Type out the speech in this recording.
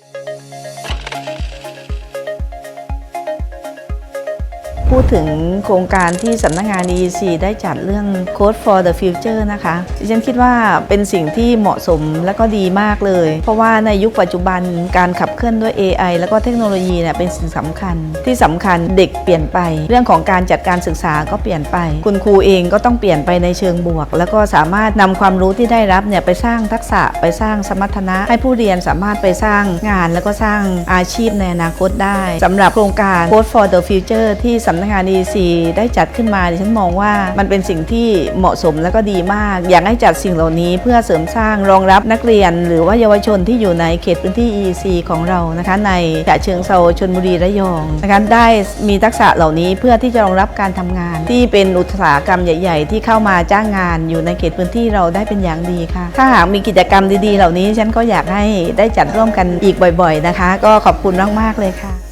Thank you. พูดถึงโครงการที่สำนักงาน EEC ได้จัดเรื่อง Code for the Future นะคะดิฉันคิดว่าเป็นสิ่งที่เหมาะสมและก็ดีมากเลย เพราะว่าในยุคปัจจุบันการขับเคลื่อนด้วย AI แล้วก็เทคโนโลยีเนี่ยเป็นสิ่งสำคัญ ที่สำคัญเด็กเปลี่ยนไป เรื่องของการจัดการศึกษาก็เปลี่ยนไป คุณครูเองก็ต้องเปลี่ยนไปในเชิงบวก แล้วก็สามารถนำความรู้ที่ได้รับเนี่ยไปสร้างทักษะไปสร้างสมรรถนะ ให้ผู้เรียนสามารถไปสร้างงาน แล้วก็สร้างอาชีพในอนาคตได้สำหรับโครงการ Code for the Future ที่สำนักงาน EC ได้จัดขึ้นมาดิฉันมองว่ามันเป็นสิ่งที่เหมาะสมและก็ดีมาก อยากให้จัดสิ่งเหล่านี้เพื่อเสริมสร้างรองรับนักเรียน หรือว่าเยาวชนที่อยู่ในเขตพื้นที่ EC ของเรานะคะในฉะเชิงเซาชนบุรีระยองนะคะได้มีทักษะเหล่านี้เพื่อที่จะรองรับการทำงาน ที่เป็นอุตสาหกรรมใหญ่ ๆ ที่เข้ามาจ้างงานอยู่ในเขตพื้นที่เราได้เป็นอย่างดีค่ะ ถ้าหากมีกิจกรรมดีๆ เหล่านี้ฉันก็อยากให้ได้จัดร่วมกันอีกบ่อย ๆ นะคะ ก็ขอบคุณมากๆเลยค่ะ